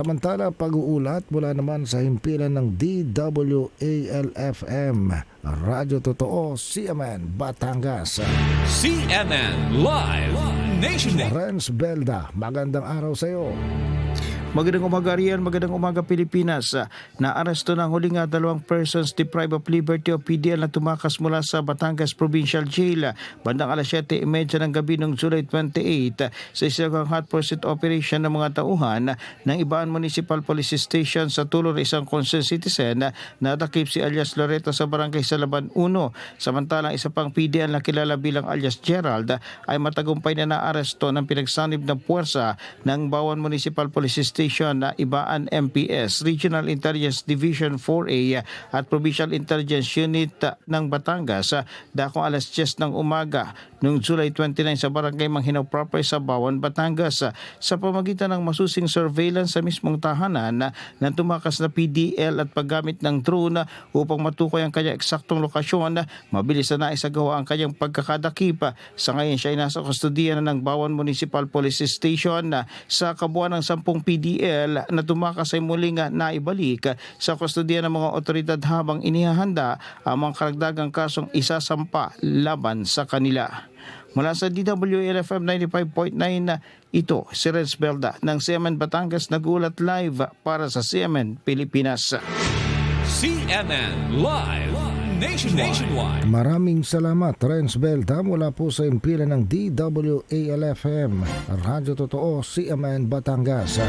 Samantala, pag-uulat mula naman sa himpilan ng DWALFM, Radyo Totoo, CMN, Batangas. CNN Live Nationwide. Renz Belda, magandang araw sa iyo. Magandang umaga riyan, magandang umaga Pilipinas. Naaresto ng huling nga dalawang persons deprived of liberty o PDL na tumakas mula sa Batangas Provincial Jail bandang alas 7.30 ng gabi noong July 28 sa isang hot pursuit operation ng mga tauhan ng Ibaan Municipal Police Station sa tulong ng isang concerned citizen na takip si alias Loreto sa barangay Salaban 1. Samantalang isa pang PDL na kilala bilang alias Gerald ay matagumpay na naaresto ng pinagsanib ng puwersa ng Bawan Municipal Police Station na Ibaan MPS, Regional Intelligence Division 4A at Provincial Intelligence Unit ng Batangas dakong alas 10 ng umaga noong July 29 sa barangay Manghinaw proper sa Bawan, Batangas. Sa pamagitan ng masusing surveillance sa mismong tahanan ng tumakas na PDL at paggamit ng drone upang matukoy ang kanyang eksaktong lokasyon mabilis na naisagawa ang kanyang pagkakadakip. Sa ngayon siya ay nasa kustodiya na ng Bawan Municipal Police Station sa kabuuan ng 10 PDL na tumakas ay muling naibalik sa kustodiya ng mga otoridad habang inihahanda ang mga karagdagang kasong isasampa laban sa kanila. Mula sa DWLFM 95.9 ito si Reds Belda ng CMN Batangas nagulat live para sa CMN Pilipinas. CNN Live Nationwide. Maraming salamat, Renz Belda, mula po sa himpilan ng DWALFM, Radyo Totoo, CMN, Batangas. Sa